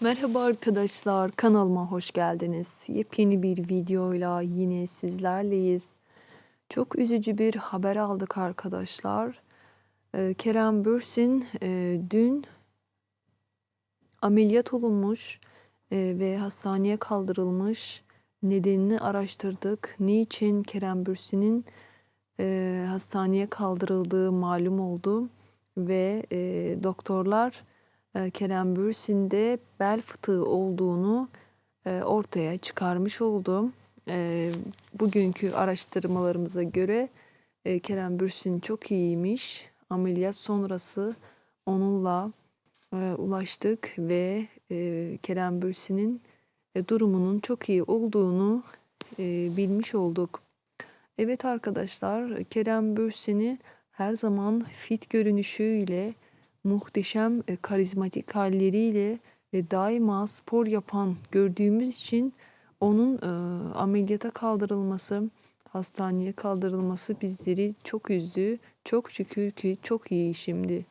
Merhaba arkadaşlar, kanalıma hoş geldiniz. Yepyeni bir videoyla yine sizlerleyiz. Çok üzücü bir haber aldık arkadaşlar. Ee, Kerem Bürsin e, dün ameliyat olunmuş e, ve hastaneye kaldırılmış. Nedenini araştırdık. Niçin Kerem Bürsin'in e, hastaneye kaldırıldığı malum oldu ve doktorlar e, Kerem Bürsin'de bel fıtığı olduğunu e, ortaya çıkarmış oldu. E, bugünkü araştırmalarımıza göre e, Kerem Bürsin çok iyiymiş. Ameliyat sonrası onunla e, ulaştık ve Kerem Bürsin'in durumunun çok iyi olduğunu bilmiş olduk. Evet arkadaşlar, Kerem Bürsin'i her zaman fit görünüşüyle, muhteşem e, karizmatik halleriyle ve daima spor yapan gördüğümüz için onun e, ameliyata kaldırılması, hastaneye kaldırılması bizleri çok üzdü. Çok şükür ki çok iyi şimdi.